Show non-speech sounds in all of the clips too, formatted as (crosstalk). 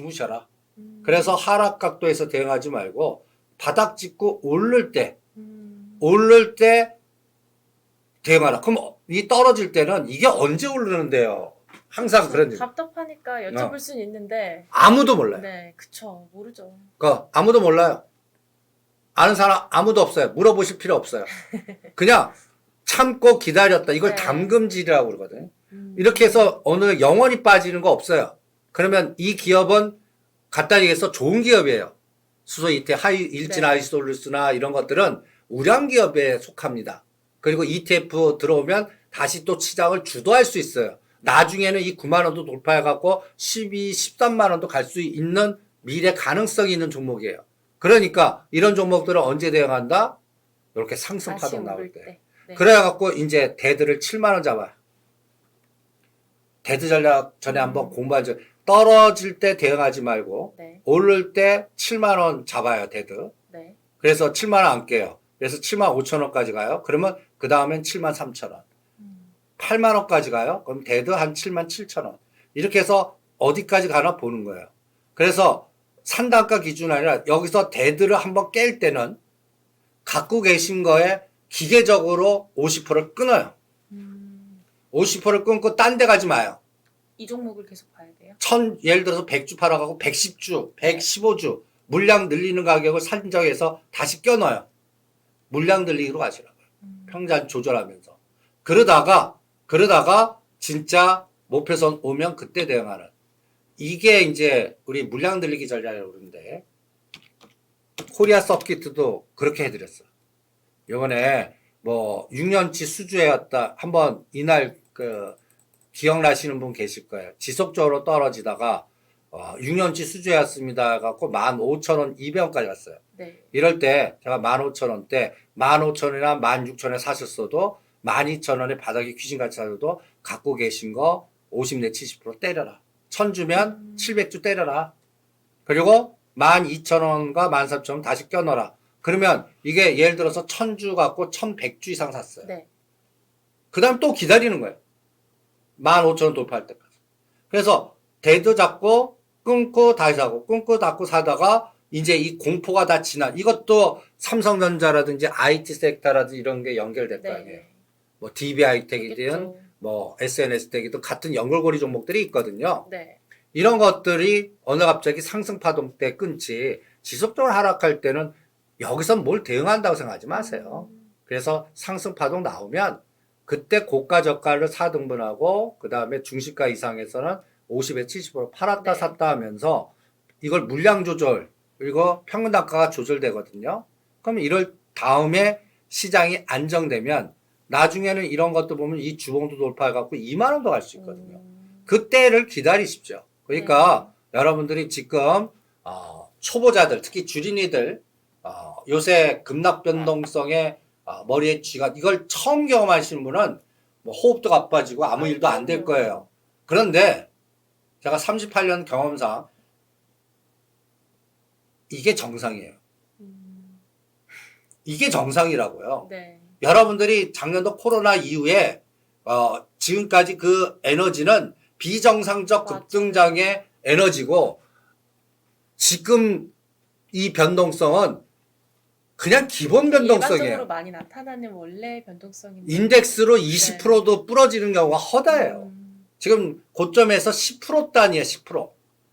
주무셔라. 음. 그래서 하락 각도에서 대응하지 말고 바닥 찍고 오를 때 음. 오를 때 대응하라. 그럼 이 떨어질 때는 이게 언제 오르는데요? 항상 그런 일. 답답하니까 여쭤볼 어. 수는 있는데 아무도 몰라요. 네 그쵸 모르죠 그 아무도 몰라요. 아는 사람 아무도 없어요. 물어보실 필요 없어요. (laughs) 그냥 참고 기다렸다. 이걸 네. 담금질이라고 그러거든요. 음. 이렇게 해서 어느 영원히 빠지는 거 없어요. 그러면 이 기업은 갖다 얘기해서 좋은 기업이에요. 수소 이태 하이 일진 네. 아이솔루스나 이런 것들은 우량 기업에 속합니다. 그리고 ETF 들어오면 다시 또 시장을 주도할 수 있어요. 나중에는 이 9만 원도 돌파해 갖고 12, 13만 원도 갈 수 있는 미래 가능성이 있는 종목이에요. 그러니까 이런 종목들은 언제 대응한다? 이렇게 상승 파동 나올 때. 때 네. 그래 갖고 이제 대드를 7만 원 잡아요. 대드 전략 전에 한번 음. 공부한 적 떨어질 때 대응하지 말고 네. 오를 때 7만 원 잡아요, 대드. 네. 그래서 7만 원 안 깨요. 그래서 7만 5천 원까지 가요. 그러면 그 다음엔 7만 3천 원. 음. 8만 원까지 가요. 그럼 대드 한 7만 7천 원. 이렇게 해서 어디까지 가나 보는 거예요. 그래서 산단가 기준 아니라 여기서 대드를 한번 깰 때는 갖고 계신 거에 기계적으로 50%를 끊어요. 음. 50%를 끊고 딴 데 가지 마요. 이 종목을 계속 봐야 돼요 천, 예를 들어서 100주 팔아가고 110주, 115주 물량 늘리는 가격을 산정해서 다시 껴넣어요. 물량 늘리기로 가시라고요. 음. 평단 조절하면서. 그러다가, 그러다가 진짜 목표선 오면 그때 대응하는. 이게 이제 우리 물량 늘리기 전략이라고 그러는데, 코리아 서킷도 그렇게 해드렸어. 요번에 뭐 6년치 수주해왔다. 한번 이날 그 기억나시는 분 계실 거예요. 지속적으로 떨어지다가 어, 6년치 수주해왔습니다. 갖고 15,000원, 200원까지 갔어요. 네. 이럴 때 제가 15,000원대 15,000원이나 16,000원에 사셨어도 12,000원에 바닥에 귀신같이 사셔도 갖고 계신 거 50 내 70% 때려라. 1000 주면 음. 700주 때려라. 그리고 12,000원과 13,000원 다시 껴넣어라. 그러면 이게 예를 들어서 1000주 갖고 1100주 이상 샀어요. 네. 그 다음 또 기다리는 거예요. 15,000원 돌파할 때까지. 그래서 대도 잡고 끊고 다시 사고 끊고 닫고 사다가 이제 이 공포가 다 지나 이것도 삼성전자라든지 IT 섹터라든지 이런 게 연결될 거 아니에요. 네. 뭐 DBI 텍이든. 뭐 SNS 텍이든 같은 연결고리 종목들이 있거든요. 네. 이런 것들이 어느 갑자기 상승 파동 때 끊지 지속적으로 하락할 때는 여기서 뭘 대응한다고 생각하지 마세요. 음. 그래서 상승 파동 나오면 그때 고가 저가를 4등분하고 그 다음에 중시가 이상에서는 50에 70% 팔았다 네. 샀다 하면서 이걸 물량 조절 그리고 평균 단가가 조절되거든요. 그럼 이럴 다음에 시장이 안정되면 나중에는 이런 것도 보면 이 주봉도 돌파해 갖고 2만 원도 갈 수 있거든요. 음. 그때를 기다리십시오. 그러니까 네. 여러분들이 지금 어, 초보자들 특히 주린이들 어, 요새 급락 변동성에 어, 머리에 쥐가 이걸 처음 경험하시는 분은 뭐 호흡도 가빠지고 아무 일도 안 될. 거예요. 그런데 제가 38년 경험상 이게 정상이에요. 음. 이게 정상이라고요. 네. 여러분들이 작년도 코로나 이후에 어, 지금까지 그 에너지는 비정상적. 급등장의 에너지고 지금 이 변동성은 그냥 기본 변동성이에요. 일반적으로 많이 나타나는 원래 변동성인데 인덱스로 20%도 부러지는 경우가 허다해요. 음. 지금 고점에서 10% 단위에 10%.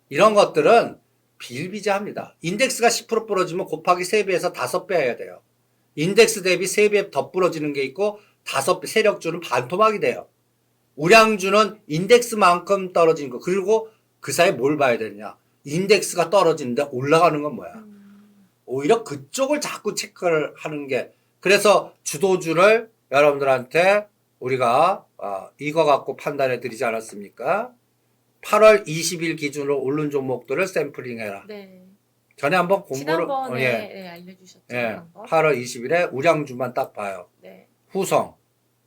이런 것들은 비일비재합니다. 인덱스가 10% 부러지면 곱하기 3배에서 5배 해야 돼요. 인덱스 대비 3배 더 부러지는 게 있고 5배 세력주는 반토막이 돼요. 우량주는 인덱스만큼 떨어지는 거. 그리고 그 사이에 뭘 봐야 되느냐. 인덱스가 떨어지는데 올라가는 건 뭐야? 음. 오히려 그쪽을 자꾸 체크를 하는 게 그래서 주도주를 여러분들한테 우리가 어, 이거 갖고 판단해 드리지 않았습니까? 8월 20일 기준으로 오른 종목들을 샘플링해라. 네. 전에 한번 공부를 지난번에 어, 예, 네, 알려주셨죠. 예, 그런 거. 8월 20일에 우량주만 딱 봐요. 네. 후성,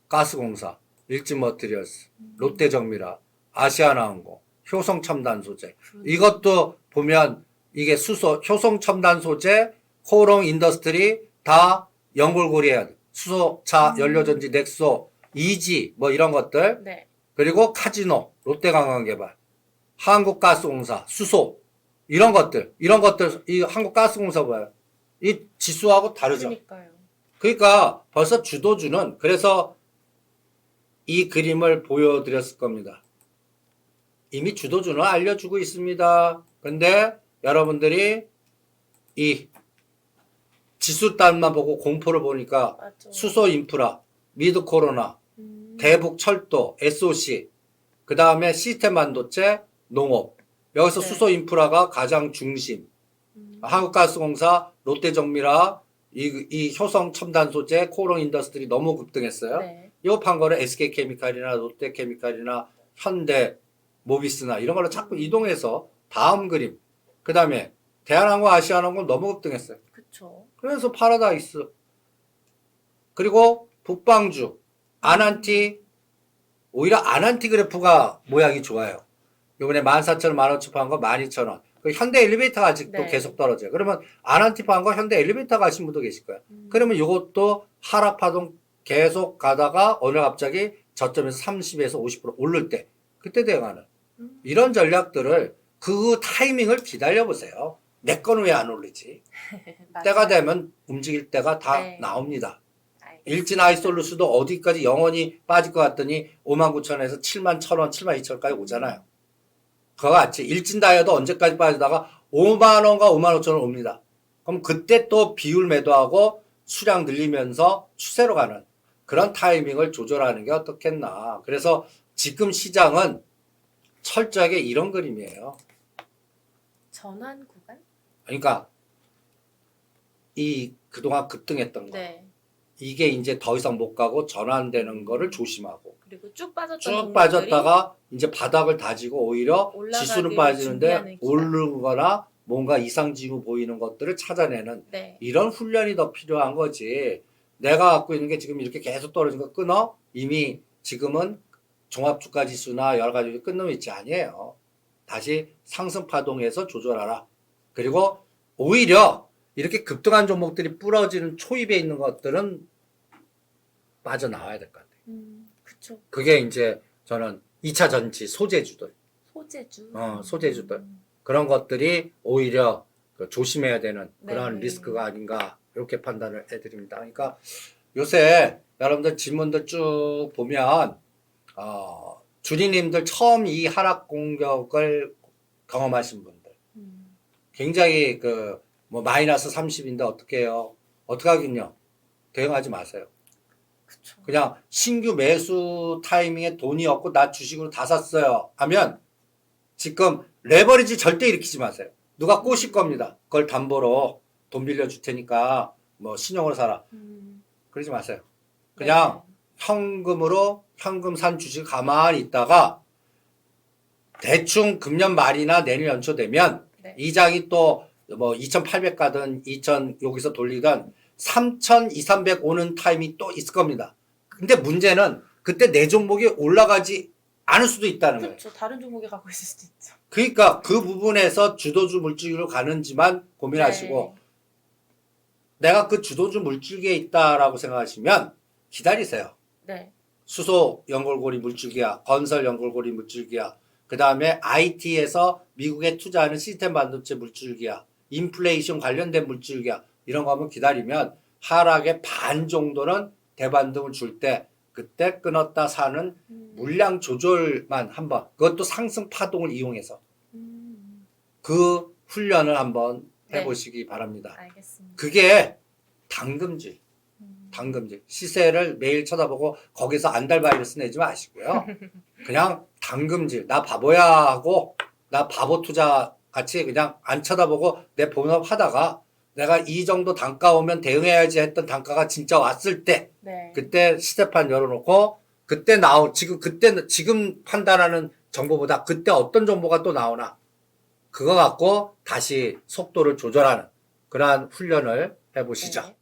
가스공사, 일진머티리얼스, 음. 롯데정미라, 아시아나항공, 효성첨단소재 그러네. 이것도 보면 이게 수소, 효성 첨단 소재, 코롱 인더스트리 다 연골 고리에 수소차 음. 연료전지 넥소, 이지 뭐 이런 것들 네. 그리고 카지노, 롯데관광개발, 한국가스공사, 수소 이런 것들, 이런 것들, 이 한국가스공사 봐요. 이 지수하고 다르죠. 그러니까요. 그러니까 벌써 주도주는 그래서 이 그림을 보여드렸을 겁니다. 이미 주도주는 알려주고 있습니다. 근데 여러분들이 이 지수단만 보고 공포를 보니까 맞죠. 수소 인프라, 미드 코로나, 음. 대북 철도, SOC, 그 다음에 시스템 반도체, 농업. 여기서 네. 수소 인프라가 가장 중심. 음. 한국가스공사, 롯데정밀화, 이, 이 효성 첨단 소재, 코롱 인더스트리 너무 급등했어요. 네. 요판 거를 SK케미칼이나 롯데케미칼이나 현대, 모비스나 이런 걸로 자꾸 이동해서 다음 그림. 그 다음에 대한항공, 아시아항공 너무 급등했어요. 그쵸. 그래서 파라다이스. 그리고 북방주, 아난티, 오히려 아난티 그래프가 모양이 좋아요. 요번에 14,000원, 15,000원 판거 12,000원. 그 현대 엘리베이터가 아직도 네. 계속 떨어져요. 그러면 아난티 판거 현대 엘리베이터 가신 분도 계실 거예요. 음. 그러면 이것도 하락파동 계속 가다가 어느 갑자기 저점에서 30에서 50% 오를 때 그때 대응하는 음. 이런 전략들을 그 타이밍을 기다려 보세요. 내 건 왜 안? (laughs) 맞아요. 때가 되면 움직일 때가 다 네. 나옵니다. 일진 아이솔루스도 어디까지 영원히 빠질 것 같더니 5만 9천원에서 7만 1천원, 7만 2천원까지 오잖아요. 그거 같이 일진 다이어도 언제까지 빠지다가 5만 원과 5만 5천 원 옵니다. 그럼 그때 또 비율 매도하고 수량 늘리면서 추세로 가는 그런 타이밍을 조절하는 게 어떻겠나. 그래서 지금 시장은 철저하게 이런 그림이에요. 전환 구간? 그러니까 이 그동안 급등했던 거 네. 이게 이제 더 이상 못 가고 전환되는 거를 조심하고 그리고 쭉 빠졌던 쭉 종목들이 빠졌다가 이제 바닥을 다지고 오히려 올라가기를 지수는 준비하는 빠지는데 기간. 오르거나 뭔가 이상 징후 보이는 것들을 찾아내는 네. 이런 훈련이 더 필요한 거지. 내가 갖고 있는 게 지금 이렇게 계속 떨어진 거 끊어? 이미 지금은 종합주가 지수나 여러 가지 끊는 위치 아니에요. 다시 상승 파동에서 조절하라. 그리고 오히려 이렇게 급등한 종목들이 부러지는 초입에 있는 것들은 빠져나와야 될 것 같아요. 음, 그쵸. 그게 이제 저는 2차 전지 소재주들 소재주. 어, 소재주들. 음. 그런 것들이 오히려 그 조심해야 되는 그런 네. 리스크가 아닌가 이렇게 판단을 해드립니다. 그러니까 요새 여러분들 질문들 쭉 보면 어, 주리님들 처음 이 하락 공격을 경험하신 분들 음. 굉장히 그 뭐 마이너스 30인데 어떻게 해요? 어떻게 하긴요? 대응하지 마세요. 그쵸. 그냥 신규 매수 타이밍에 돈이 없고 나 주식으로 다 샀어요 하면 지금 레버리지 절대 일으키지 마세요. 누가 꼬실 겁니다. 그걸 담보로 돈 빌려 줄 테니까 뭐 신용으로 사라. 음. 그러지 마세요. 그냥 현금으로 현금 산 주식 가만히 있다가 대충 금년 말이나 내년 연초 되면 네. 네. 이장이 또뭐 2,800 가든 2,000 여기서 돌리던 3,000, 2,300 오는 타임이 또 있을 겁니다. 근데 문제는 그때 내 종목이 올라가지 않을 수도 있다는 거예요. 그렇죠. 다른 종목에 갖고 있을 수도 있죠. 그러니까 그 부분에서 주도주 물질로 가는지만 고민하시고 네. 내가 그 주도주 물줄기에 있다라고 생각하시면 기다리세요. 네. 수소 연골고리 물줄기야, 건설 연골고리 물줄기야, 그 다음에 IT에서 미국에 투자하는 시스템 반도체 물줄기야, 인플레이션 관련된 물줄기야, 이런 거 하면 기다리면 하락의 반 정도는 대반등을 줄 때 그때 끊었다 사는 음. 물량 조절만 한번, 그것도 상승 파동을 이용해서 음. 그 훈련을 한번 네. 해보시기 바랍니다. 알겠습니다. 그게 당금질. 음. 당금질. 시세를 매일 쳐다보고 거기서 안달바이러스 내지 마시고요. 그냥 당금질. 나 바보야 하고 나 바보 투자 같이 그냥 안 쳐다보고 내 본업 하다가 내가 이 정도 단가 오면 대응해야지 했던 단가가 진짜 왔을 때 네. 그때 시세판 열어놓고 그때 나오 지금 그때 지금 판단하는 정보보다 그때 어떤 정보가 또 나오나 그거 갖고 다시 속도를 조절하는 그러한 훈련을 해보시죠. 네.